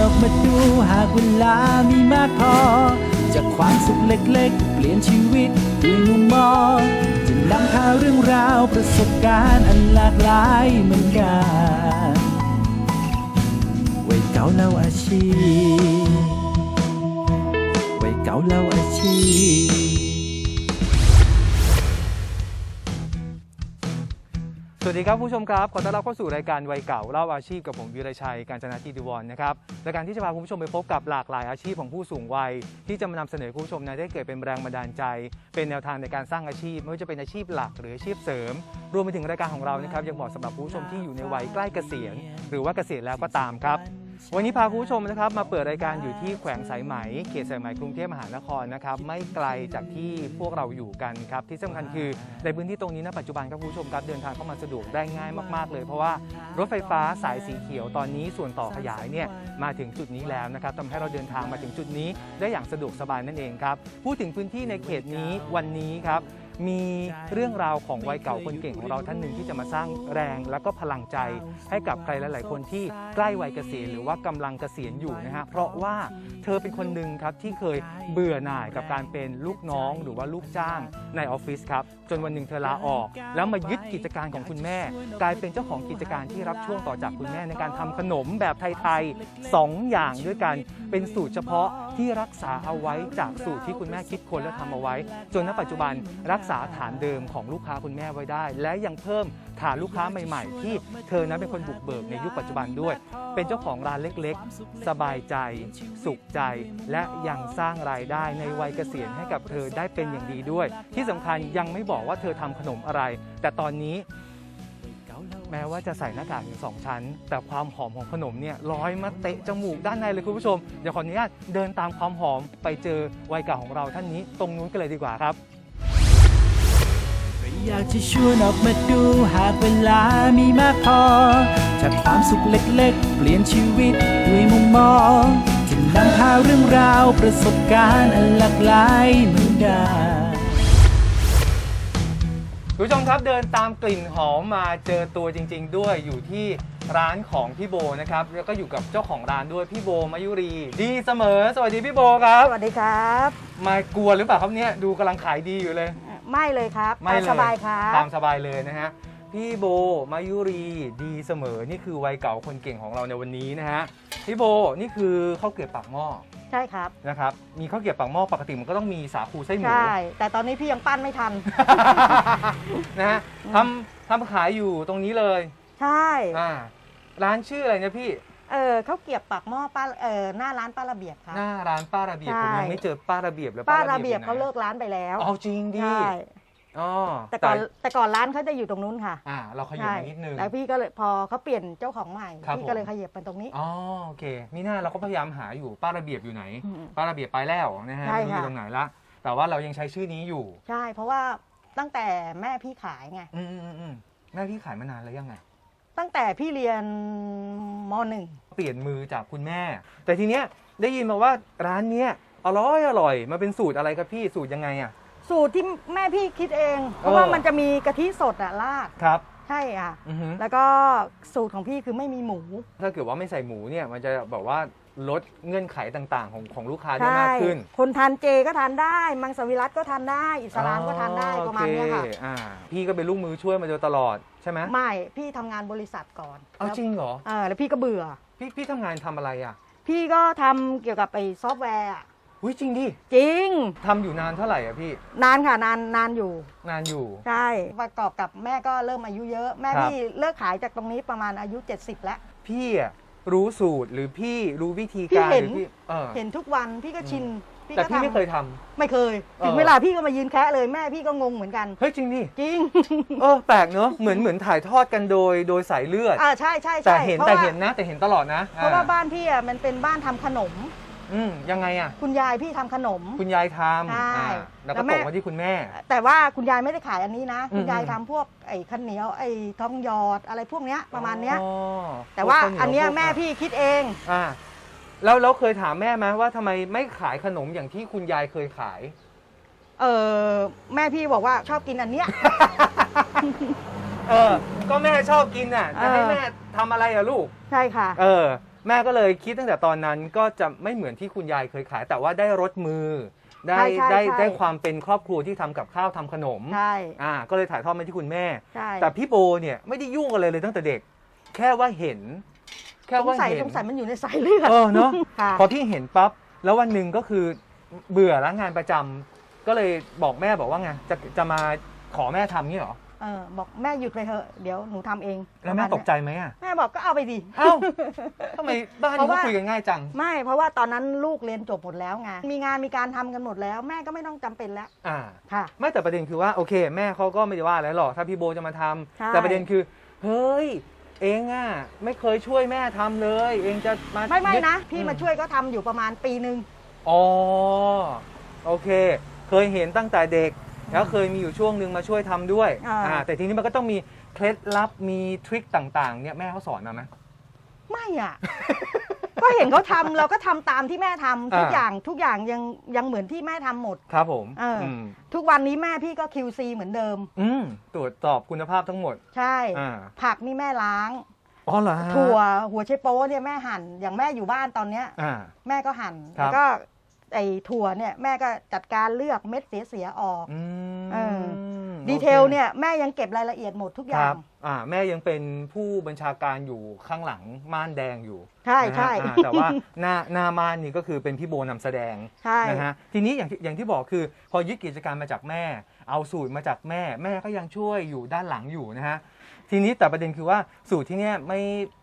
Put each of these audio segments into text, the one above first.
ออกมาดูหากเวลามีมากพอ จากความสุขเล็กๆ เปลี่ยนชีวิตด้วยมุมมองจะนำพาเรื่องราวประสบการณ์อันหลากหลายเหมือนกันวัยเก่าเล่าอาชีพวัยเก่าเล่าอาชีพ วัสดีครับผู้ชมครับ ขอต้อนรับเข้าสู่รายการวัยเก่าเล่าอาชีพกับผมวีรชัยการจนาทีดิวอนนะครับรายการที่จะพาคุณผู้ชมไปพบกับหลากหลายอาชีพของผู้สูงวัย ที่จะมานำเสนอคุณผู้ชมนะได้เกิดเป็นแรงบันดาลใจ เป็นแนวทางในการสร้างอาชีพ ไม่ว่าจะเป็นอาชีพหลักหรืออาชีพเสริม รวมไปถึงรายการของเรานะครับยังเหมาะสำหรับผู้ชมที่อยู่ในวัยใกล้เกษียณหรือว่าเกษียณแล้วก็ตามครับ วันนี้พาคุณผู้ชมนะครับมาเปิดรายการอยู่ที่แขวงสายไหมเขตสายไหมกรุงเทพมหานครนะครับไม่ไกลจากที่พวกเราอยู่กันครับที่สำคัญคือในพื้นที่ตรงนี้ณปัจจุบันครับคุณผู้ชมครับเดินทางเข้ามาสะดวกได้ง่ายมากๆเลย เพราะว่ารถไฟฟ้าสายสีเขียวตอนนี้ส่วนต่อขยายเนี่ยมาถึงจุดนี้แล้วนะครับทำให้เราเดินทางมาถึงจุดนี้ได้อย่างสะดวกสบายนั่นเองครับพูดถึงพื้นที่ในเขตนี้วันนี้ครับ มีเรื่องราวของวัยเก่าคนเก่งของเราท่านหนึ่งที่จะมาสร้างแรง และก็พลังใจให้กับใครหลาย ๆ คนที่ใกล้วัยเกษียณหรือว่ากำลังเกษียณอยู่นะฮะเพราะว่าเธอเป็นคนหนึ่งครับที่เคยเบื่อหน่ายกับการเป็นลูกน้อง หรือว่าลูกจ้างในออฟฟิศครับจนวันหนึ่งเธอลาออก แล้วมายึดกิจการของคุณแม่ กลายเป็นเจ้าของกิจการที่รับช่วงต่อจากคุณแม่ในการทำขนมแบบไทยๆ2อย่างด้วยกันเป็นสูตรเฉพาะที่รักษาเอาไว้จากสูตรที่คุณแม่คิดค้นและทำเอาไว้ จนณปัจจุบันรักษาฐานเดิมของลูกค้าคุณแม่ไว้ได้ และยังเพิ่มฐานลูกค้าใหม่ ๆ ที่เธอนั้นเป็นคนบุกเบิกในยุคปัจจุบันด้วย เป็นเจ้าของร้านเล็กๆ สบายใจ สุขใจ และยังสร้างรายได้ในวัยเกษียณให้กับเธอได้เป็นอย่างดีด้วย ที่สำคัญยังไม่บอกว่าเธอทำขนมอะไร แต่ตอนนี้แม้ว่าจะใส่หน้ากากถึงสองชั้น แต่ความหอมของขนมเนี่ยลอยมาเตะจมูกด้านในเลยคุณผู้ชมเดี๋ยวขออนุญาตเดินตามความหอมไปเจอวัยเก่าของเราท่านนี้ ตรงนู้นกันเลยดีกว่าครับ อยากจะชวนออกมาดูหากเวลามีมากพอ จากความสุขเล็กๆ เปลี่ยนชีวิตด้วยมุมมองจะนำพาเรื่องราวประสบการณ์อันหลากหลายเหมือนกันคุณผู้ชมครับเดินตามกลิ่นหอมมาเจอตัวจริง ๆ ด้วยอยู่ที่ร้านของพี่โบนะครับแล้วก็อยู่กับเจ้าของร้านด้วยพี่โบมายุรี ดีเสมอ สวัสดีพี่โบครับ สวัสดีครับ มากลัวหรือเปล่าครับเนี่ยดูกำลังขายดีอยู่เลย ไม่เลยครับไม่เลยตาสบายครับตามสบายเลยนะฮะพี่โบมายุรีดีเสมอนี่คือวัยเก่าคนเก่งของเราในวันนี้นะฮะพี่โบนี่คือข้าวเกรียบปากหม้อใช่ครับนะครับมีข้าวเกรียบปากหม้อปกติมันก็ต้องมีสาคูไส้หมูใช่แต่ตอนนี้พี่ยังปั้นไม่ทันนะฮะทำทำขายอยู่ตรงนี้เลย ใช่อ่าร้านชื่ออะไรนะพี่ เออเขาวเกรียบปากหม้อป้าเออหน้าร้านป้าระเบียบครับหน้าร้านป้าระเบียบใช่ ผมยังไม่เจอป้าระเบียบเลยป้าระเบียบอเขาไหนเลิกร้านไปแล้วเอาจริงดิใช่อ๋อแต่ก่อนแต่ก่อนร้านเขาจะอยู่ตรงนู้นค่ะอ่า เราขยับใช่มานิดนึง แล้วพี่ก็เลยพอเขาเปลี่ยนเจ้าของใหม่ครับพี่ก็เลยผม ขยับไปตรงนี้ อ๋อโอเคนี่น่าเราก็พยายามหาอยู่ป้าระเบียบอยู่ไหน อืมป้าระเบียบไปแล้วนะฮะใช่ไม่รู้อยู่ค่ะ ตรงไหนละแต่ว่าเรายังใช้ชื่อนี้อยู่ ใช่ เพราะว่าตั้งแต่แม่พี่ขายไง อืมอืมอืมแม่พี่ขายมานานแล้วยังไง ตั้งแต่พี่เรียนมหนึ่ง เปลี่ยนมือจากคุณแม่ แต่ทีเนี้ยได้ยินมาว่าร้านเนี้ยอร่อยอร่อยมาเป็นสูตรอะไรครับพี่สูตรยังไงอะ สูตรที่แม่พี่คิดเอง เพเอราะอว่ามันจะมีกะทิสดอะราดครับ ใช่อะ อือฮึ แล้วก็สูตรของพี่คือไม่มีหมู ถ้าเกิดว่าไม่ใส่หมูเนี่ยมันจะแบบว่าลดเงื่อนไขต่างๆ ของของลูกค้าได้มากขึ้นคนทานเจก็ทานได้ มังสวิรัตก็ทานได้ อิสลามก็ทานได้อ๋อประมาณเนี้ยค่ะ โอเอ่าพี่ก็เป็นลูกมือช่วยมาโดยตลอด ใช่ไหมไม่พี่ทำงานบริษัทก่อนเอาจริงเหรอ เออแล้วพี่ก็เบื่อ พี่พี่ทำงานทำอะไรอะพี่ก็ทำเกี่ยวกับไอ้ซอฟต์แวร์อะอุ้ยจริงดิจริง ทำอยู่นานเท่าไหร่อะพี่นานค่ะนานนานอยู่นานอยู่ ใช่ประกอบกับแม่ก็เริ่มอายุเยอะ แม่ครับ พี่เลิกขายจากตรงนี้ประมาณอายุ 70 แล้ว พี่อะรู้สูตรหรือพี่รู้วิธีพี่การเห็นรือพี่เออ เห็นทุกวันพี่ก็ชิน พี่แต่ก็พี่ไม่ทำเคยทำ ไม่เคย เออ ถึงเวลาพี่ก็มายืนแคะเลยแม่พี่ก็งงเหมือนกัน เฮ้ยจริงดิจริง เออแปลกเนอะเหมือนเหมือนถ่ายทอดกันโดยโดยสายเลือด อ่าใช่ใช่แต่ใช่เห็นพราะแต่ว่าเห็นนะแต่เห็นตลอดนะเพราะว่าอ่บ้านพี่อะมันเป็นบ้านทำขนม อืมยังไงอะ คุณยายพี่ทำขนม คุณยายทำใช่อ่าแล้วแล้ก็วแม่ ตกมาที่คุณแม่ แต่ว่าคุณยายไม่ได้ขายอันนี้นะ คุณยายอืมทำพวกไอ้ข้าวเหนียวไอ้ทองหยอดอะไรพวกเนี้ยประมาณเนี้ย อ๋อแต่ว่าพกข้หอันเนี้ยพวกแม่พี่คิดเอง อ่า แล้วเราเคยถามแม่ไหมว่าทำไมไม่ขายขนมอย่างที่คุณยายเคยขาย เออแม่พี่บอกว่าชอบกินอันเนี้ย เออ ก็แม่ชอบกินน่ะจะให้เออแม่ทำอะไรอะลูก ใช่ค่ะ เออ แม่ก็เลยคิดตั้งแต่ตอนนั้นก็จะไม่เหมือนที่คุณยายเคยขาย แต่ว่าได้รสมือ ได้ใช่ใช่ได้ใช่ ได้ความเป็นครอบครัวที่ทำกับข้าวทำขนม ใช่อ่า ก็เลยถ่ายทอดมาที่คุณแม่ ใช่แต่พี่โบเนี่ยไม่ได้ยุ่งอะไรเลยตั้งแต่เด็ก แค่ว่าเห็น แค่สงว่าสัยเห็นสงสัยมันอยู่ในสายเลือด เออเนาะค่ะ พอพี่เห็นปั๊บแล้ววันหนึ่งก็คือเบื่อแล้วงานประจำก็เลยบอกแม่บอกว่าไงจะจะมาขอแม่ทำนี่เหรอเออบอกแม่หยุดไปเถอะเดี๋ยวหนูทำเองแล้วแม่ประาณตกใจไหมอะแม่บอกก็เอาไปดิ เอ้าทำไมบ้านเพนี้ราะเขาว่า คุยกันง่ายจังไม่เพราะว่าตอนนั้นลูกเรียนจบหมดแล้วไงมีงานมีการทำกันหมดแล้ว แม่ก็ไม่ต้องจำเป็นแล้วอ่า ค่ะ ไม่แต่ประเด็นคือว่าโอเค แม่เขาก็ไม่ได้ว่าอะไรหรอกถ้าพี่โบจะมาทำใช่ แต่ประเด็นคือ เฮ้ย เองอะไม่เคยช่วยแม่ทำเลย เองจะมาไม่ไม่นะ พี่อืมาช่วยก็ทำอยู่ประมาณปีหนึ่ง อ๋อโอเค เคยเห็นตั้งแต่เด็ก แล้วเคยมีอยู่ช่วงหนึ่งมาช่วยทำด้วยอ่าอ่าแต่ทีนี้มันก็ต้องมีเคล็ดลับมีทริคต่างๆเนี่ยแม่เขาสอนมาไหมไม่อะ ก็เห็นเขาทำเราก็ทำตามที่แม่ทำทุกอ่า อย่างทุกอย่างยังยังเหมือนที่แม่ทำหมด ครับผมเอออื มทุกวันนี้แม่พี่ก็ QC เหมือนเดิม อืมตรวจสอบคุณภาพทั้งหมดใช่ อ่าผักนี่แม่ล้าง อ๋อเหรอฮะถั่วหัวไชโป๊เนี่ยแม่หั่นอย่างแม่อยู่บ้านตอนเนี้ย อ่า แม่ก็หั่นครับ แล้วก็ไอ้ถั่วเนี่ยแม่ก็จัดการเลือกเม็ดเสียๆออก อืมเออโอค ดีเทลเนี่ยแม่ยังเก็บรายละเอียดหมดทุกอคย่ารัง บอ่าแม่ยังเป็นผู้บัญชาการอยู่ข้างหลังม่านแดงอยู่ใช่นะฮะใช่ อ่าแต่ว่าหน้าหน้าม่านนี่ก็คือเป็นพี่โบนำแสดงใช่ นะฮะทีนี้อย่างที่อย่างที่บอกคือพอยึดกิจการมาจากแม่ เอาสูตรมาจากแม่ แม่ก็ยังช่วยอยู่ด้านหลังอยู่นะฮะทีนี้แต่ประเด็นคือว่าสูตรที่เนี้ยไม่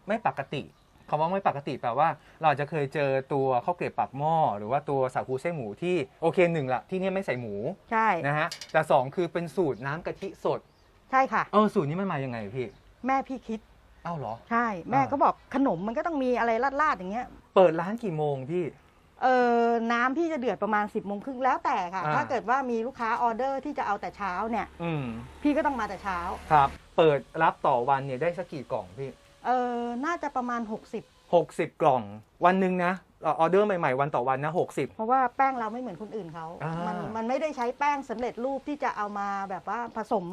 ไม่ปกติ คำว่าไม่ปกติแปลว่า เราอาจจะเคยเจอตัวข้าวเกรียบปากหม้อหรือว่าตัวสาคูเส้นหมูที่โอเคหนึ่งละที่เนี่ยไม่ใส่หมูใช่นะฮะแต่สองคือเป็นสูตรน้ำกะทิสดใช่ค่ะ เออสูตรนี้มันมายังไงพี่แม่พี่คิด เอ้าเหรอ ใช่ แม่อ่า ก็บอกขนมมันก็ต้องมีอะไรลาดๆอย่างเงี้ย เปิดร้านกี่โมงพี่ เออน้ำพี่จะเดือดประมาณ 10บโมงครึ่งแล้วแต่ค่ะ อ่า ถ้าเกิดว่ามีลูกค้าออเดอร์ที่จะเอาแต่เช้าเนี่ย อืมพี่ก็ต้องมาแต่เช้า ครับ เปิดรับต่อวันเนี่ยได้สักกี่กล่องพี่ เออน่าจะประมาณ 60 60 กล่อง วันหนึ่งนะเอ่อออเดอร์ใหม่ๆ วันต่อวันนะ 60 เพราะว่าแป้งเราไม่เหมือนคนอื่นเขา อ่ามั มันมันไม่ได้ใช้แป้งสำเร็จรูปที่จะเอามาแบบว่าผสม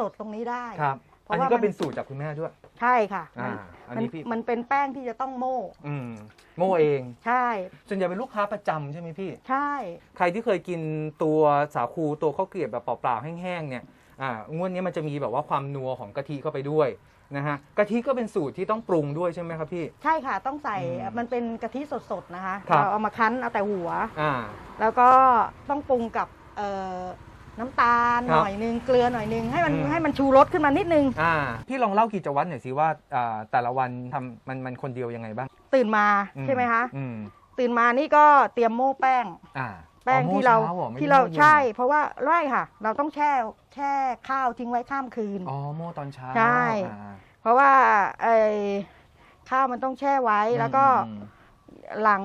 สดๆ ตรงนี้ได้ ครับ เพอันราะนี้ว่าก็มันเป็นสูตรจากคุณแม่ด้วย ใช่ค่ะอ่าอันมันนี้พี่ มันเป็นแป้งที่จะต้องโม่ อืมโม่เอง ใช่ ส่วนใหญ่เป็นลูกค้าประจำใช่ไหมพี่ ใช่ ใครที่เคยกินตัวสาคูตัวข้าวเกรียบแบบเปล่าๆแห้งๆเนี่ย อ่างวดนี้มันจะมีแบบว่าความนัวของกะทิเข้าไปด้วยนะฮะกะทิก็เป็นสูตรที่ต้องปรุงด้วยใช่ไหมครับพี่ ใช่ค่ะต้องใส่อืมมันเป็นกะทิสดๆนะคะครับ เราเอามาคั้นเอาแต่หัว อ่า แล้วก็ต้องปรุงกับเอ่อน้ำตาลครับหน่อยนึงเกลือหน่อยนึงให้มันอืม ให้มันชูรสขึ้นมานิดนึง อ่าพี่ลองเล่ากิจวัตรหน่อยสิว่าอ่าแต่ละวันทำมันมันคนเดียวยังไงบ้างตื่นมาอืใช่ไหมคะ อืมตื่นมานี่ก็เตรียมโม่แป้ง อ่าแป้งอ๋อโม่ที่เราช้หอไม่ที่เราโม่ย็น ใช่ เพราะว่าไร่ค่ะ เราต้องแช่แช่ข้าวทิ้งไว้ข้ามคืน อ๋อโม่ตอนเช้าใช่ อ่าเพราะว่าไอ้ข้าวมันต้องแช่ไว้แล้วก็อืม หลัง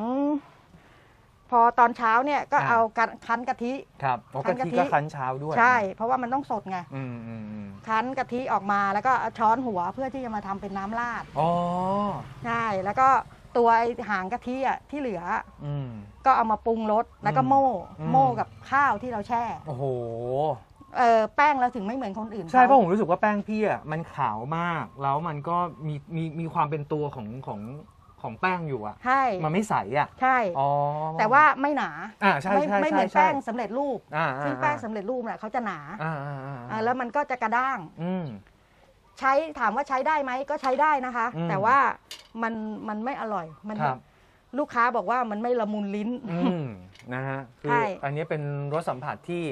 พอตอนเช้าเนี่ยก็อ่า เอากันคั้นกะทิ ครับอ๋อคั้กะนกะทิทิ ก็คั้นเช้าด้วยใช่ เพราะว่ามันต้องสดไงอืมอืมอืมคั้นกะทิออกมาแล้วก็เอาช้อนหัวเพื่อที่จะมาทำเป็นน้ำราด อ๋อ ใช่ แล้วก็ ตัวไอ้หางกะทิอะที่เหลืออืม ก็เอามาปรุงรสแล้วก็โม่อืม โม่กับข้าวที่เราแช่โอ้โห เออแป้งเราถึงไม่เหมือนคนอื่นใช่เพเขาราะผมรู้สึกว่าแป้งพี่อะมันขาวมาก แล้วมันก็มีมีมีความเป็นตัวของของของแป้งอยู่อะ ใช่มันไม่ใสอะใช่ อ๋อแต่ว่าไม่หนาอ่าใช่ไม่ใช่ไม่เหมือนใช่แป้งสำเร็จรูปอ่าอ่าซึ่งแป้งสำเร็จรูปเนี่ยเขาจะหนาอ่าอ่าอ่าอ่าแล้วมันก็จะกระด้าง อืม ใช้ถามว่าใช้ได้ไหมก็ใช้ได้นะคะ อืม แต่ว่ามันมันไม่อร่อยมันครับ ลูกค้าบอกว่ามันไม่ละมุนลิ้น อืมนะฮะคือใช่อันนี้เป็นรสสัมผัสที่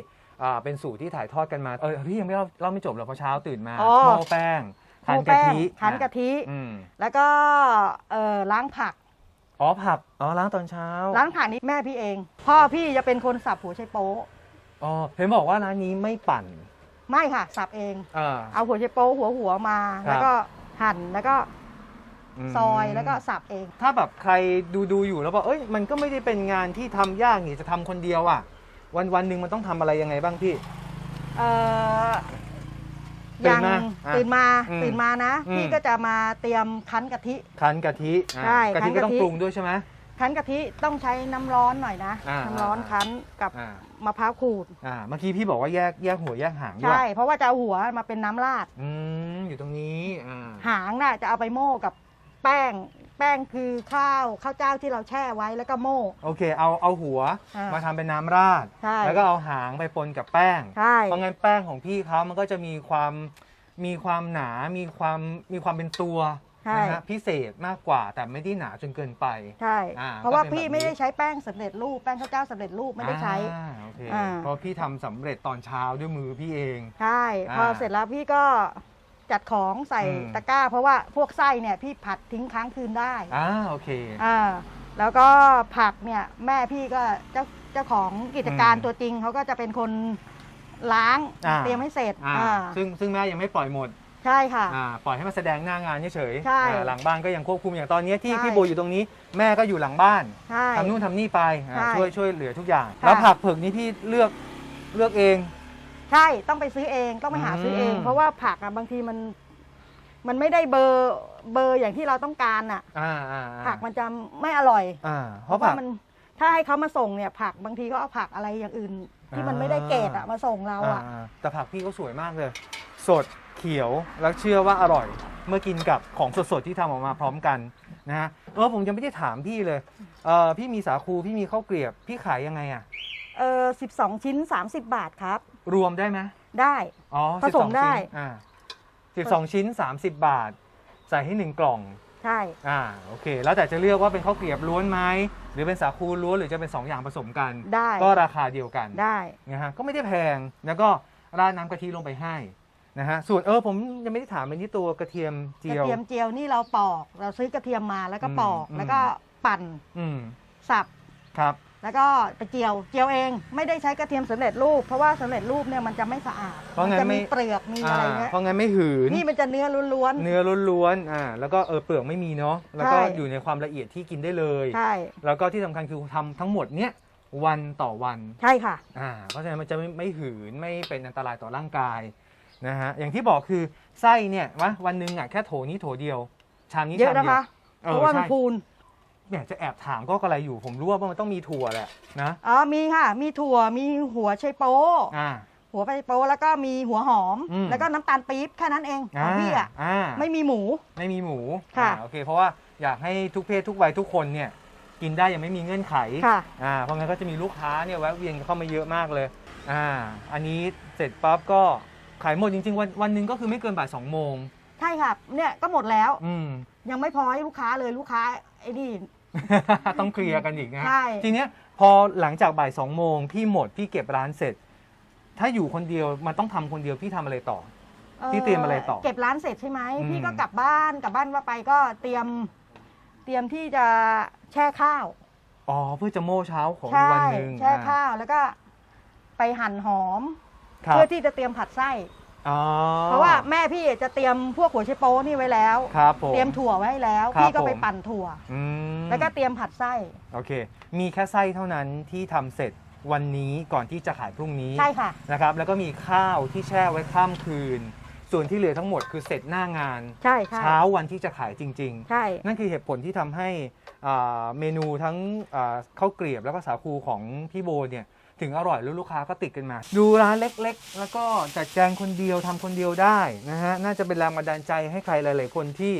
อ่าเป็นสูตรที่ถ่ายทอดกันมาเออพี่ยังไม่เล่าเล่าไม่จบหรอกเพราะเช้าตื่นมาอ๋อหม้อแป้งคั้นโม่กะแป้งทิคั้นกะทิ อืมแล้วก็เอ่อล้างผัก อ๋อผักอ๋อล้างตอนเช้าล้างผักนี่แม่พี่เอง พ่อพี่จะเป็นคนสับหัวไชโป๊ะ อ๋อเห็นบอกว่าร้านนี้ไม่ปั่น ไม่ค่ะ สับเอง อ่า เอาหัวไชโป๊ะหัวหัวมา ครับ แล้วก็หั่นแล้วก็อืมซอยแล้วก็สับเอง ถ้าแบบใครดูดูอยู่แล้วบอกเอ้ยมันก็ไม่ได้เป็นงานที่ทำยากนี่จะทำคนเดียวอะ วันวันหนึ่งมันต้องทำอะไรยังไงบ้างพี่ เอ่อตื่ยันงมาอะตื่นมาอืมตื่นมานะ อืม พี่ก็จะมาเตรียมคั้นกะทิ คั้นกะทิอะใช่กะทิคั้นก็กะทิต้องปรุงด้วยใช่ไหม คั้นกะทิต้องใช้น้ำร้อนหน่อยนะ อ่าน้ำร้อนคั้นกับอ่า มะพร้าวขูด อ่าเมื่อกี้พี่บอกว่าแยกแยกหัวแยกหางด้วยใช่ เพราะว่าจะเอาหัวมาเป็นน้ำราด อืมอยู่ตรงนี้อ่าหางน่ะจะเอาไปโม่กับแป้ง แป้งคือข้าวข้าวเจ้าที่เราแช่ไว้แล้วก็โม่ โอเค เอาเอาหัวอ่ามมาทำเป็นน้ำราด ใช่ แล้วก็เอาหางไปปนกับแป้ง ใช่ เพราะงั้นแป้งของพี่เขามันก็จะมีความมีความหนา มีความมีความเป็นตัว ใช่ นะฮะพิเศษมากกว่าแต่ไม่ได้หนาจนเกินไป ใช่ อ่าเพราะว่าก็เป็นพี่แบบนี้ไม่ได้ใช้แป้งสำเร็จรูปแป้งข้าวเจ้าสำเร็จรูปไม่ได้ใช้ อ่าโอเคอ่า เพราะพี่ทำสำเร็จตอนเช้าด้วยมือพี่เอง ใช่ พออ่าเสร็จแล้วพี่ก็จัดของใส่อืม ตะกร้า เพราะว่าพวกไส้เนี่ยพี่ผัดทิ้งค้างคืนได้อ่าโอเค อ่าแล้วก็ผักเนี่ยแม่พี่ก็เจ้าเจ้าของกิจการอืมตัวจริงเขาก็จะเป็นคนล้างอ่า เตรียมให้เสร็จอ่าอ่าซึ่งซึ่งแม่ยังไม่ปล่อยหมด ใช่ค่ะ อ่าปล่อยให้มาแสดงหน้างานเฉยๆใช่อ่าหลังบ้านก็ยังควบคุมอย่างตอนนี้ที่ใช่ พี่โบอยู่ตรงนี้แม่ก็อยู่หลังบ้านใช่ ทำนู่นทำนี่ไปอ่าใช่ช่วยช่วยเหลือทุกอย่าง ค่ะ แล้วผักเผือกนี้พี่เลือกเลือกเอง ใช่ต้องไปซื้อเองต้องไปหาซื้อเอง อืม เพราะว่าผักอะบางทีมัน มันไม่ได้เบอร์เบอร์อย่างที่เราต้องการอะ อ่าอ่าอ่าผักมันจะไม่อร่อยอ่าเพเพราะราะผัว่ากมันถ้าให้เขามาส่งเนี่ย ผักบางทีก็เอาผักอะไรอย่างอื่น ที่มันไม่ได้เกรดอะมาส่งเราอะอ่าแต่ผักพี่ก็สวยมากเลย สดเขียวแล้วเชื่อว่าอร่อย เมื่อกินกับของสดๆที่ทำออกมาพร้อมกันนะฮะเออผมยังไม่ได้ถามพี่เลยเออพี่มีสาคูพี่มีข้าวเกรียบพี่ขายยังไงอะเออสิบสองชิ้น 30 บาทครับ รวมได้ไหมได้อ๋อผสม12ได้ชิ้นอ่าสิบสองชิ้น 30 บาท ใส่ให้หนึ่งกล่องใช่อ่าโอเค แล้วแต่จะเลือกว่าเป็นข้าวเกรียบล้วนไหมหรือเป็นสาคูล้วนหรือจะเป็นสองอย่างผสมกันได้ก็ราคาเดียวกันได้นะฮะก็ไม่ได้แพงแล้วก็ราดน้ำกะทิลงไปให้ นะฮะส่วนเออผมยังไม่ได้ถามเลยนี่ตัวกระเทียมกเจีระยวเทียมเจียวนี่เราปอก เราซื้อกระเทียมมาแล้วก็ปอก อืม แล้วก็ปั่นอืมสับ ครับ แล้วก็ไปเจียว เจียวเอง ไม่ได้ใช้กระเทียมสำเร็จรูป เพราะว่าสำเร็จรูปเนี่ยมันจะไม่สะอาดเพราะมังั้นจะมีไม่เปลือกมีอ่าอะไรเงี้ยเพราะงั้นไม่หืน นี่มันจะเนื้อล้วน เนื้อล้วนๆอ่าแล้วก็เออเปลือกไม่มีเนาะแล้วก็ใช่ อยู่ในความละเอียดที่กินได้เลย ๆ ใช่ แล้วก็ที่สำคัญคือทำทั้งหมดเนี้ยวันต่อวันใช่ค่ะ อ่าเพราะฉะนั้นมันจะไม่ไม่หืนไม่เป็นอันตรายต่อร่างกาย นะฮะอย่างที่บอกคือไส้เนี่ยวะวันหนึ่งอะแค่โถนี้โถเดียว ชามนี้เยชาอะมนะเดียวคะเอเพอราะว่ามันใช่พูนเนี่ยจะแอบถามก็กระไรอยู่ ผมรู้ว่ามันต้องมีถั่วแหละนะอ๋อมีค่ะ มีถั่วมีหัวไชโป๊อ่า หัวไชโป๊แล้วก็มีหัวหอม อืม แล้วก็น้ำตาลปี๊บแค่นั้นเองของพี่อะอ่า ไม่มีหมู ไม่มีหมูค่ะ อ่าโอเค เพราะว่าอยากให้ทุกเพศทุกวัยทุกคนเนี่ยกินได้ยังไม่มีเงื่อนไขค่ะ อ่าเพราะงั้นก็จะมีลูกค้าเนี่ยแวะเวียนเข้ามาเยอะมากเลยอ่าอันนี้เสร็จปั๊บก็ ขายหมดจริงๆ วันวันหนึ่งก็คือไม่เกินบ่ายสองโมง ใช่ค่ะเนี่ยก็หมดแล้ว อืม ยังไม่พอให้ลูกค้าเลยลูกค้าไอ้นี่ ต้องเคลียร์กันอีกนะฮะใช่ ทีเนี้ยพอหลังจากบ่ายสองโมงพี่หมดพี่เก็บร้านเสร็จ ถ้าอยู่คนเดียวมันต้องทำคนเดียวพี่ทำอะไรต่อ พี่เตรียมอะไรต่อเก็บร้านเสร็จใช่ไหมอืม พี่ก็กลับบ้านกลับบ้านว่าไปก็เตรียม เตรียมที่จะแช่ข้าวอ๋อเพื่อจะโม่เช้าของอีกใช่วันหนึ่งแช่อ่าข้าวแล้วก็ ไปหั่นหอม ครับ เพื่อที่จะเตรียมผัดไส้ อ๋อเพราะว่าแม่พี่จะเตรียมพวกหัวไชโป๊นี่ไว้แล้ว ครับผม เตรียมถั่วไว้ให้แล้ว ครับพี่ก็ไปผม ปั่นถั่ว อืมแล้วก็เตรียมผัดไส้ โอเค มีแค่ไส้เท่านั้นที่ทำเสร็จวันนี้ก่อนที่จะขายพรุ่งนี้ใช่ค่ะ นะครับ แล้วก็มีข้าวที่แช่ไว้ข้ามคืน ส่วนที่เหลือทั้งหมดคือเสร็จหน้างาน ใช่ใช่เช้าวันที่จะขายจริงใช่ๆนั่นคือเหตุผลที่ทำให้อ่าเมนูทั้งอ่าข้าวเกลียบแล้วก็สาคูของพี่โบเนี่ย ถึงอร่อยแล้วลูกค้าก็ติดกันมา ดูร้านเล็กๆ แล้วก็จัดแจงคนเดียวทำคนเดียวได้นะฮะน่าจะเป็นแรงบันดาลใจให้ใครหลาย ๆ คนที่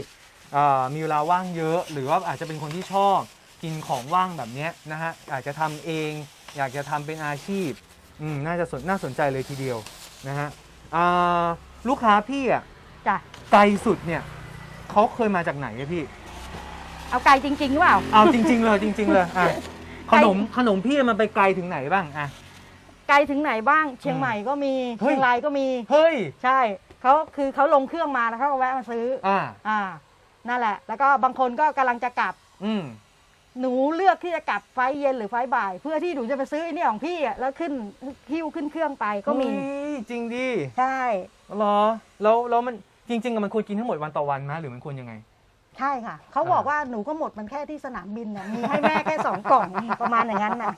อ่ามีเวลาว่างเยอะ หรือว่าอาจจะเป็นคนที่ชอบกินของว่างแบบเนี้ยนะฮะอาจจะทำเอง อยากจะทำเป็นอาชีพอืมน่าจะสนน่าสนใจเลยทีเดียวนะฮะอ่าลูกค้าพี่อะจ้ะไกลสุดเนี่ยเขาเคยมาจากไหนอะพี่ เอาไก่จริงๆหรือเปล่า เอาจริง ๆ เลยจริง ๆ เลยอะ ขไกลนมขนมพี่มันไปไกลถึงไหนบ้างอะ ไกลถึงไหนบ้าง เชียงอืมใหม่ก็มีเฮ้ย เชียงรายก็มี เฮ้ย ใช่เขาคือเขาลงเครื่องมาแล้วเขาก็แวะมาซื้ออ่า อ่า นั่นแหละ แล้วก็บางคนก็กำลังจะกลับ อืม หนูเลือกที่จะกลับไฟล์เย็นหรือไฟล์บ่าย เพื่อที่หนูจะไปซื้อไอ้นี่ของพี่อะแล้วขึ้นหิ้วขึ้นเครื่องไปก็มี เฮ้ยจริงดิใช่ เหรอ แล้วแล้วมันจริง ๆอะมันควรกินทั้งหมดวันต่อวันไหมหรือมันควรยังไง ใช่ค่ะ เขาอ่าบอกว่าหนูก็หมดมันแค่ที่สนามบินน่ะมีให้แม่แค่สองกล่อง ประมาณอย่างนั้นน่ะ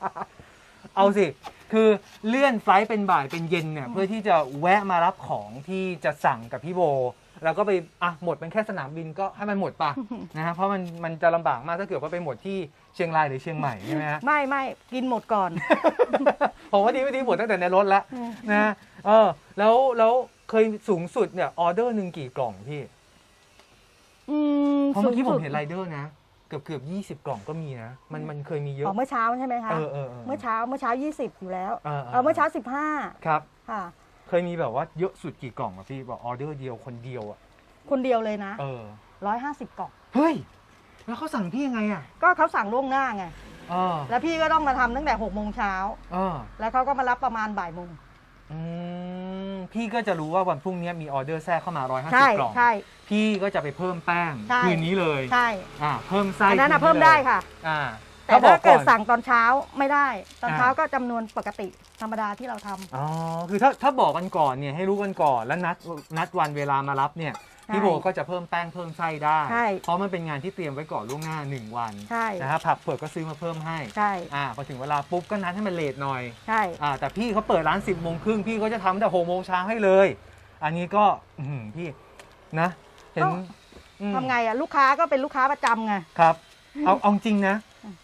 เอาสิ คือเลื่อนไฟลท์เป็นบ่ายเป็นเย็นเนี่ยเพื่อที่จะแวะมารับของที่จะสั่งกับพี่โบ แล้วก็ไปอะหมดมันแค่สนามบินก็ให้มันหมดปะนะฮะเพราะมันมันจะลำบากมากถ้าเกิดว่าไปหมดที่เชียงรายหรือเชียงใหม่ใช่ไหมฮะ ไม่ไม่กินหมดก่อน ผมว่าดีไม่ดีหมดตั้งแต่ในรถแล้วนะฮะเออแล้วแล้วเคยสูงสุดเนี่ยออเดอร์หนึ่งกี่กล่องพี่ อืมเพราะเมื่อกี้ผสูมงสุดเห็นไรเดอร์นะ เกือบเกือบยี่สิบกล่องก็มีนะ มันมันเคยมีเยอ๋อะอเมื่อเช้าใช่ไหมคะเออเออเออ เมื่อเช้าเมื่อเช้า 20 อยู่แล้วเออเออ เมื่อเช้า ครับ 15 ค่ะ เคยมีแบบว่าเยอะสุดกี่กล่องอะพี่บอกออเดอร์เดียวคนเดียวอะคนเดียวเลยนะ เออ 150 กล่อง เฮ้ย แล้วเขาสั่งพี่ยังไงอะก็เขาสั่งล่วงหน้าไง เออแล้วพี่ก็ต้องมาทำตั้งแต่6โมงเช้า เออแล้วเขาก็มารับประมาณบ่ายโมง อืม พี่ก็จะรู้ว่าวันพรุ่งนี้มีออเดอร์แทรกเข้ามา ใช่150 กล่อง ใช่ พี่ก็จะไปเพิ่มแป้งใช่ คืนนี้เลยใช่อ่าเพิ่มไส้อันนั้นอะคืเพิ่มลยได้ค่ะ อ่าแต่บอถ้าเกิดอนสั่งตอนเช้าไม่ได้ ตอนอ่าเช้าก็จำนวนปกติธรรมดาที่เราทำ อ๋อคือถ้าถ้าบอกกันก่อนเนี่ยให้รู้กันก่อนแล้วนัดนัดวันเวลามารับเนี่ยใช่ พี่โบก็จะเพิ่มแป้งเพิ่มไส้ได้ ใช่เพราะมันเป็นงานที่เตรียมไว้ก่อนล่วงหน้า 1 วันใช่นะครับผักเผือกก็ซื้อมาเพิ่มให้ใช่อ่าพอถึงเวลาปุ๊บก็นัดให้มันเลทหน่อยใช่อ่าแต่พี่เขาเปิดร้าน 10บโมงครึ่งพี่ก็จะทำแต่หกโมงเช้าให้เลย อันนี้ก็อื้อหือพี่นะเห็นอืมทำไงอะลูกค้าก็เป็นลูกค้าประจำไงครับเอาเอาจริงนะ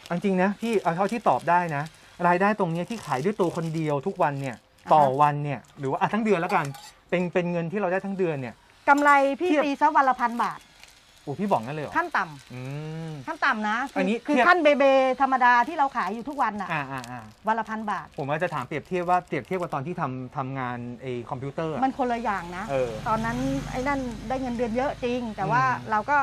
เอาจริงนะพี่เอาเท่าที่ตอบได้นะ รายได้ตรงเนี้ยที่ขายด้วยตัวคนเดียวทุกวันเนี่ยต่อวันเนี่ยหรือว่าอะทั้งเดือนแล้วกัน เป็นเป็นเงินที่เราได้ทั้งเดือนเนี่ย กำไรพี่เทียบ ตีซะวันละพันบาท โอ้พี่บอกงั้นเลยเหรอขั้นต่ำอืม ขั้นต่ำนะอันนี้คือเทียบ ขั้นเบเบธรรมดาที่เราขายอยู่ทุกวันน่ะอ่าอ่าอ่าวันละพันบาท ผมว่าจะถามเปรียบเทียบว่าเปรียบเทียบกับตอนที่ทำทำงานไอ้คอมพิวเตอร์อะมันคนละอย่างนะ เออ ตอนนั้นไอ้นั่นได้เงินเดือนเยอะจริง แต่ว่าอืมเราก็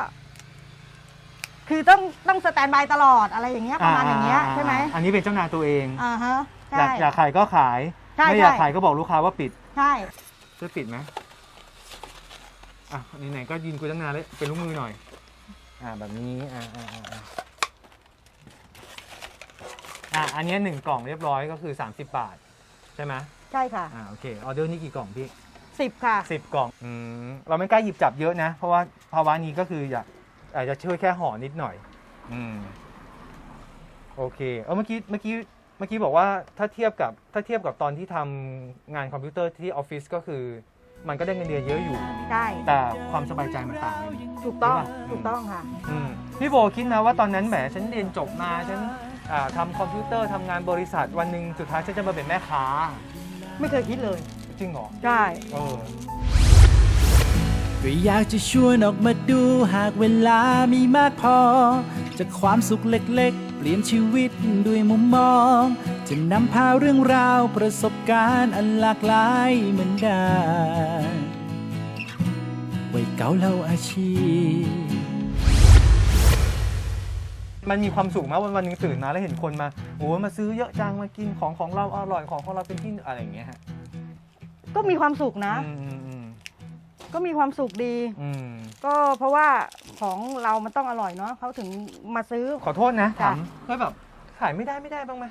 คือต้องต้องสแตนบายตลอดอะไรอย่างเงี้ยประมาณอย่างเงี้ยใช่ไหมอันนี้เป็นเจ้านายตัวเองอ่าฮะอยาใช่ กอยากขายก็ขาย ใช่ไม่อยากใช่ ขายก็บอกลูกค้าว่าปิดใช่ ช่วยปิดไหม อะไหนๆก็ยินกูตั้งนานเลยเป็นลูกมือหน่อย อ่าแบบนี้อ่าอ่าอ่าอ่าอะอันนี้หนึ่งกล่องเรียบร้อยก็คือ 30 บาท ใช่ไหมใช่ค่ะอ่าโอเคออเดอร์นี่กี่กล่องพี่ สิบค่ะ สิบกล่องอืมเราไม่กล้าหยิบจับเยอะนะ เพราะว่าภาวะนี้ก็คืออยากอาจจะช่วยแค่ห่อนิดหน่อย อืม โอเค เออเมื่อกี้เมื่อกี้เมื่อกี้บอกว่าถ้าเทียบกับถ้าเทียบกับตอนที่ทำงานคอมพิวเตอร์ที่ออฟฟิศก็คือ มันก็ได้เงินเดือนเยอะอยู่ ใช่แต่ความสบายใจมันต่างกันถูกต้องหรือเปล่าถูกต้องค่ะ อืมพี่โบคิดนะว่าตอนนั้นแหมฉันเรียนจบมาฉันอ่าทำคอมพิวเตอร์ทำงานบริษัทวันหนึ่งสุดท้ายฉันจะมาเป็นแม่ค้า ไม่เคยคิดเลย จริงเหรอใช่ เออก็อยากจะชวนออกมาดูหากเวลามีมากพอ จากความสุขเล็กๆ เปลี่ยนชีวิตด้วยมุมมอง จะนำพาเรื่องราวประสบการณ์อันหลากหลายเหมือนได้ไว้เก่าเล่าอาชีพ มันมีความสุขมากวันวันหนึงตื่นมาแล้วเห็นคนมาโอ้ยมาซื้อเยอะจังมากินของของเราอร่อยของของเราเป็นที่อะไรอย่างเงี้ยฮะก็มีความสุขนะ อืมอืมอืมก็มีความสุขดี อืมก็เพราะว่าของเรามันต้องอร่อยเนาะเขาถึงมาซื้อ ขอโทษนะจ้ะถามก็แบบขายไม่ได้ไม่ได้บ้างไหม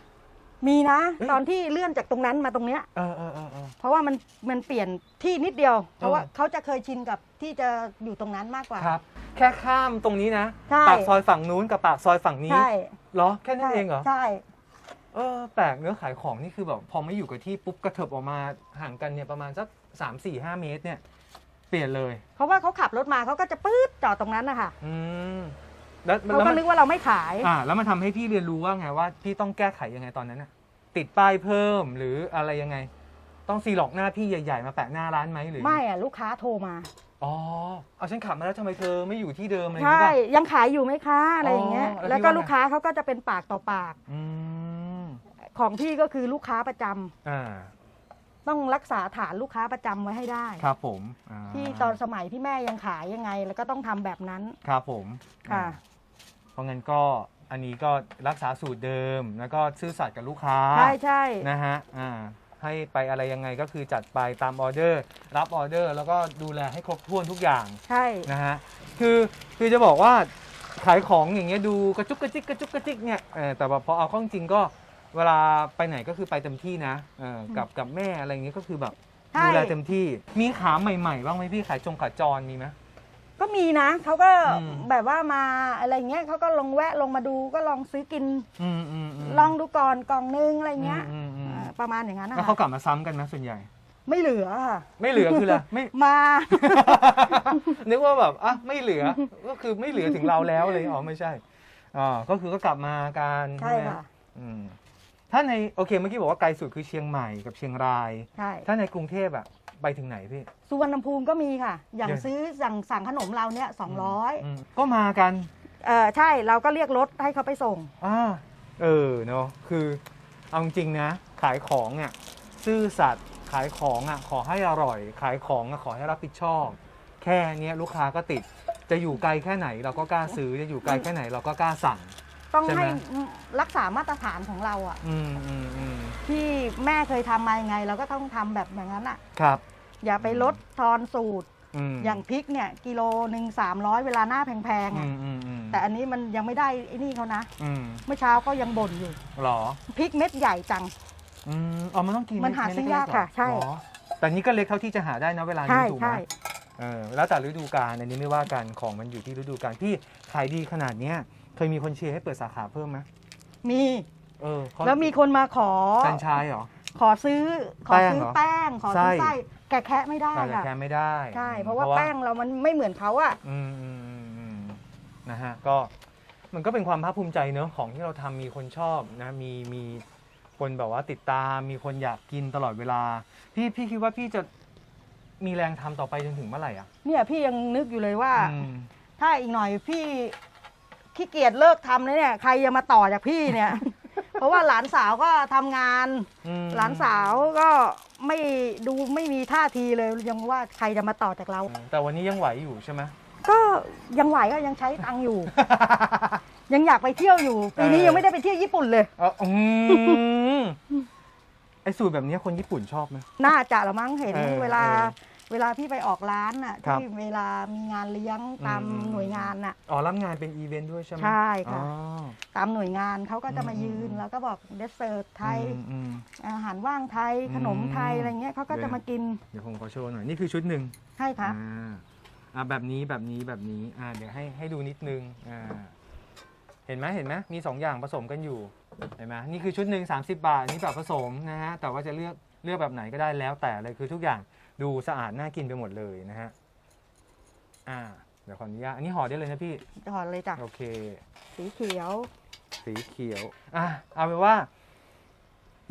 มีนะเอ้ยตอนที่เลื่อนจากตรงนั้นมาตรงเนี้ย เออเออเออเออ เพราะว่ามันมันเปลี่ยนที่นิดเดียว เพราะว่าเออเขาจะเคยชินกับที่จะอยู่ตรงนั้นมากกว่า ครับ แค่ข้ามตรงนี้นะ ใช่ ปากซอยฝั่งนู้นกับปากซอยฝั่งนี้ ใช่เหรอ แค่นั้นเองเหรอ ใช่ เออ แปลกเนื้อะขายของนี่คือแบบพอไม่อยู่กับที่ปุ๊บกระเถิบออกมาห่างกันเนี่ยประมาณสักสามสี่ห้าเมตรเนี่ย เปลี่ยนเลย เพราะว่าเขาขับรถมาเขาก็จะปื๊ดจอดตรงนั้นนะคะอืม แล้วเขาแล้วก็มันนึกว่าเราไม่ขาย อ่าแล้วมันทำให้พี่เรียนรู้ว่าไงว่าพี่ต้องแก้ไขยังไงตอนนั้นน่ะ ติดป้ายเพิ่มหรืออะไรยังไง ต้องซีล็อกหน้าพี่ใหญ่ ๆ มาแปะหน้าร้านไหมหรือไม่อะลูกค้าโทรมา อ๋อเอาฉันขับมาแล้วทำไมเธอไม่อยู่ที่เดิมอะไรอย่างใช่เงี้ยป่ะ ยังขายอยู่ไหมคะอะไรอย่างเงี้ย อ๋อแล้วแล้วก็พี่ว่าไง ลูกค้าเขาก็จะเป็นปากต่อปาก อืมของพี่ก็คือลูกค้าประจำอ่าต้องรักษาฐานลูกค้าประจำไว้ให้ได้ ครับผมอ่าที่ตอนสมัยที่แม่ยังขายยังไง แล้วก็ต้องทำแบบนั้น ครับผมค่ะ อ่าเพ ราะงั้นก็อันนี้ก็รักษาสูตรเดิม แล้วก็ซื่อสัตย์กับลูกค้า ใช่ใช่นะฮะอ่าให้ไปอะไรยังไงก็คือจัดไปตามออเดอร์ รับออเดอร์ แล้วก็ดูแลให้ครบถ้วนทุกอย่างใช่นะฮะคือคือจะบอกว่าขายของอย่างเงี้ยดูกระจุกกระจิกกระจุกกระจิกเนี่ยเออแต่ว่าพอเอาเข้าจริงก็เวลาไปไหนก็คือไปเต็มที่นะเออกับกับแม่อะไรอย่างเงี้ยก็คือแบบใช่ดูแลเต็มที่มีขาใหม่ๆบ้างไหมพี่ขายจงขาจรมีไหม ก็มีนะเขาก็อืม แบบว่ามาอะไรเงี้ยเขาก็ลงแวะลงมาดูก็ลองซื้อกิน อืมอืมม ลองดูก่อนกล่องนึงอะไรเงี้ยอืมอืมอืม อ่าประมาณอย่างนั้นนะแล้วคะเขากลับมาซ้ำกันไหมส่วนใหญ่ ไม่เหลือค่ะ ไม่เหลือคืออะไรไม่ มา นึกว่าแบบอะไม่เหลือก็คือไม่เหลือถึงเราแล้วเลยอ๋อไม่ใช่อ๋อก็คือก็กลับมาการใช่ไหมค่ะ อืมถ้าในโอเคเมื่อกี้บอกว่าไกลสุดคือเชียงใหม่กับเชียงราย ใช่ ถ้าในกรุงเทพอะ ไปถึงไหนพี่ สุวรรณภูมิก็มีค่ะ อย่างเดี๋ยว ซื้อสั่งสั่งขนมเราเนี่ยสองร้อยมก็มากันเออใช่เราก็เรียกรถให้เขาไปส่ง อ่าเออเนาะคือเอาจริงๆนะ ขายของอะซื่อสัตย์ขายของอะขอให้อร่อย ขายของอะขอให้รับผิดชอบ แค่เนี้ยลูกค้าก็ติด จะอยู่ไกลแค่ไหนเราก็กล้าซื้อจะอยู่ไกลแค่ไหนเราก็กล้าสั่ง ต้องใช่ไหม ให้รักษามาตรฐานของเราอะอืมอืมอืมที่แม่เคยทำมายังไง เราก็ต้องทำแบบอย่างนั้นอะครับ อย่าไปลดทอนสูตร อืมอย่างพริกเนี่ยกิโลหนึ่งสามร้อยเวลาหน้าแพงๆอือะมอืมอืมแต่อันนี้มันยังไม่ได้ไอ้นี่เขานะอืมเมื่อเช้าก็ยังบ่นอยู่หรอพริกเม็ดใหญ่จัง อืมอ๋อมันต้องกินมันหาเดซื้อเล็ๆยากค่ะเหรอใช่อ๋อแต่นี้ก็เล็กเท่าที่จะหาได้นะเวลานี้ใช่ถูกไหมใช่เออแล้วแต่ฤดูกาลอันนี้ไม่ว่ากันของมันอยู่ที่ฤดูกาลพี่ขายดีขนาดเนี้ย เคยมีคนเชียร์ให้เปิดสาขาเพิ่มไหมมีเออเขาแล้วมีคนมาขอ แฟรนไชายเหรอ ขอซื้อขอซื้อแป้แป้งงเหรอขอซื้อไส้ ไส้แกะแคะไม่ได้แต่ค่ะแค่ไม่ได้ใช่เพราะว่าแป้งเรามันไม่เหมือนเขาอะอืมอืมอืมอืมนะฮะก็มันก็เป็นความภาคภูมิใจเนอะของที่เราทำมีคนชอบนะมีมีคนแบบว่าติดตาม มีคนอยากกินตลอดเวลา พี่พี่คิดว่าพี่จะมีแรงทำต่อไปจนถึงเมื่อไหร่อะเนี่ยพี่ยังนึกอยู่เลยว่า อืม ถ้าอีกหน่อยพี่ ขี้เกียจเลิกทำแล้วเนี่ย ใครจะมาต่อจากพี่เนี่ย เพราะว่าหลานสาวก็ทำงาน อืมหลานสาวก็ไม่ดูไม่มีท่าทีเลยยังว่าใครจะมาต่อจากเราแต่วันนี้ยังไหวอยู่ใช่ไหม ก็ยังไหวก็ยังใช้ตังค์อยู่ ยังอยากไปเที่ยวอยู่ปีนี้เออ ยังไม่ได้ไปเที่ยวญี่ปุ่นเลย เอออืมไอสูตรแบบนี้คนญี่ปุ่นชอบไหม น่าจะละมั้งเห็นเออเวลาเออ เวลาพี่ไปออกร้านน่ะครับ ที่เวลามีงานเลี้ยงตามอืมหน่วยงานน่ะ อ๋อรับงานเป็นอีเวนต์ด้วยใช่ไหมใช่ค่ะ อ๋อ ตามหน่วยงานเขาก็จะมาอืมยืนแล้วก็บอกเดสเซอร์ไทย อืมอืม อาหารว่างไทยอืมขนมไทยอะไรเงี้ยเขาก็เดี๋จะยว มากินเดี๋ยวผมขอโชว์หน่อย นี่คือชุดหนึ่งใช่ครับอ่าอ่าแบบนี้แบบนี้แบบนี้อ่าเดี๋ยวให้ให้ดูนิดนึงอ่าเห็นไหมเห็นไหมมีสองอย่างผสมกันอยู่เห็นไหมนี่คือชุดหนึ่ง30 บาทนี่แบบผสมนะฮะแต่ว่าจะเลือกเลือกแบบไหนก็ได้แล้วแต่เลยคือทุกอย่าง ดูสะอาดน่ากินไปหมดเลยนะฮะ อ่า เดี๋ยวขออนุญาต อันนี้ห่อได้เลยนะพี่ ถอดเลยจ้ะ โอเค สีเขียว สีเขียว อะ เอาเป็นว่า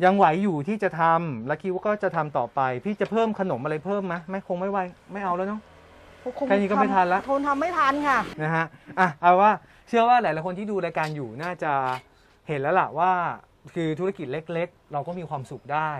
ยังไหวอยู่ที่จะทำและคิดว่าก็จะทำต่อไป พี่จะเพิ่มขนมอะไรเพิ่มไหมไม่คงไม่ไหว ไม่เอาแล้วเนาะคงแค่นี้ก็ไม่ทันละทนทำไม่ทันค่ะ นะฮะ อะ เอาว่า เชื่อว่าหลายๆคนที่ดูรายการอยู่น่าจะเห็นแล้วล่ะว่า คือธุรกิจเล็ก ๆ เราก็มีความสุขได้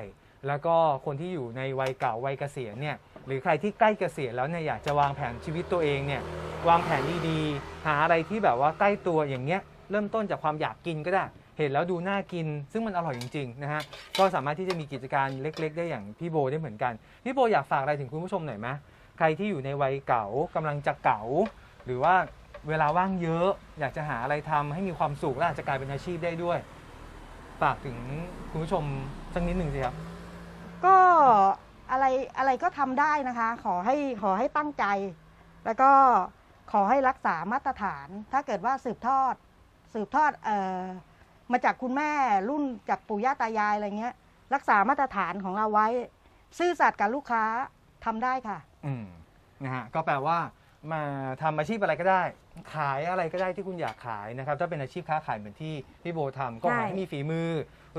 แล้วก็คนที่อยู่ในวัยเก่าวัยเกษียณเนี่ยหรือใครที่ใกล้เกษียณแล้วเนี่ยอยากจะวางแผนชีวิตตัวเองเนี่ยวางแผนดีๆหาอะไรที่แบบว่าใกล้ตัวอย่างเงี้ยเริ่มต้นจากความอยากกินก็ได้ เห็นแล้วดูน่ากิน ซึ่งมันอร่อยจริงๆนะฮะก็สามารถที่จะมีกิจการเล็ก ๆ ได้อย่างพี่โบได้เหมือนกันพี่โบอยากฝากอะไรถึงคุณผู้ชมหน่อยไหมใครที่อยู่ในวัยเก่ากำลังจะเก่า หรือว่าเวลาว่างเยอะ อยากจะหาอะไรทำให้มีความสุขและอาจจะกลายเป็นอาชีพได้ด้วยฝากถึงคุณผู้ชมสักนิดหนึ่งสิครับ ก็อะไรอะไรก็ทำได้นะคะ ขอให้ขอให้ตั้งใจ แล้วก็ขอให้รักษามาตรฐาน ถ้าเกิดว่าสืบทอด สืบทอดเอ่อมาจากคุณแม่รุ่นจากปู่ย่าตายายอะไรเงี้ย รักษามาตรฐานของเราไว้ ซื่อสัตย์กับลูกค้าทำได้ค่ะ อืมนะฮะก็แปลว่ามาทำอาชีพอะไรก็ได้ ขายอะไรก็ได้ที่คุณอยากขายนะครับ ถ้าเป็นอาชีพค้าขายเหมือนที่พี่โบทำก็ใช่ขอให้มีฝีมือ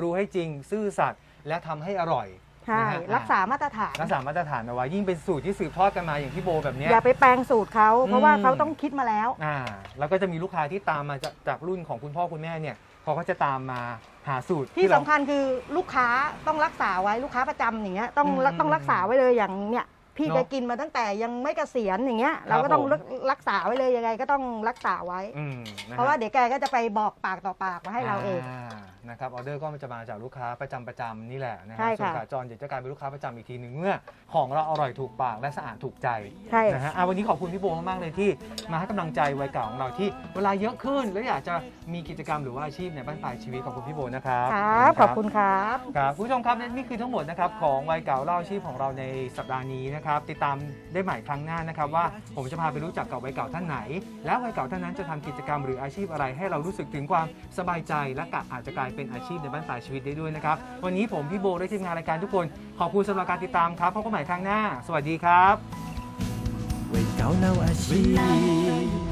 รู้ให้จริง ซื่อสัตย์และทำให้อร่อย ใช่ นะฮะรักษามาตรฐาน รักษามาตรฐานเอาไว้ยิ่งเป็นสูตรที่สืบทอดกันมาอย่างพี่โบแบบเนี้ย อย่าไปแปลงสูตรเขาเพราะว่าอืม เขาต้องคิดมาแล้ว อ่าแล้วก็จะมีลูกค้าที่ตามมาจากจากรุ่นของคุณพ่อคุณแม่เนี่ยเขาก็จะตามมาหาสูตรที่เรา สำคัญคือลูกค้าต้องรักษาไว้ลูกค้าประจำอย่างเงี้ยต้องอืมต้องรักษาไว้เลยอย่างเนี้ยพี่เนอะแกกินมาตั้งแต่ยังไม่เกษียณอย่างเงี้ยครับเราก็ต้องผม รักรักษาไว้เลยยังไงก็ต้องรักษาไว้ อืมนฮเพราะว่าเดี๋ยวแกก็จะไปบอกปากต่อปากมาให้เราเองา นะครับออเดอร์ก็จะมาจากลูกค้าประจำประจำนี่แหละนะฮะใช่ส่วนค่ะขาจรเดี๋ยวจะกลายเป็นลูกค้าประจำอีกทีหนึ่งเมื่อของเราอร่อยถูกปากและสะอาดถูกใจใช่ นะฮะอะวันนี้ขอบคุณพี่โบมากๆเลยที่มาให้กำลังใจวัยเก่าของเราที่เวลาเยอะขึ้น แล้วอยากจะมีกิจกรรมหรือว่าอาชีพในบ้านปลายชีวิตขอบคุณพี่โบนะครับครับ ขอบคุณครับ ครับคุณผู้ชมครับและนี่คือทั้งหมดนะครับของวัยเก่าเล่าอาชีพของเราในสัปดาห์นี้นะครับติดตามได้ใหม่ครั้งหน้านะครับว่าผมจะพาไปรู้จักกับวัยเก่าท่านไหน และวัยเก่าท่านนั้นจะทำกิจกรรมหรืออาชีพอะไรให้เรารู้สึกถึงความสบายใจและกะอาจจะกลายเป็นป็นอาชีพในบ้านปลายชีวิตได้ด้วยนะครับ วันนี้ผมพี่โบและทีมงานรายการทุกคน ขอบคุณสำหรับการติดตามครับพบกันใหม่ครั้งหน้า สวัสดีครับวัยเก่าเล่าอาชีพ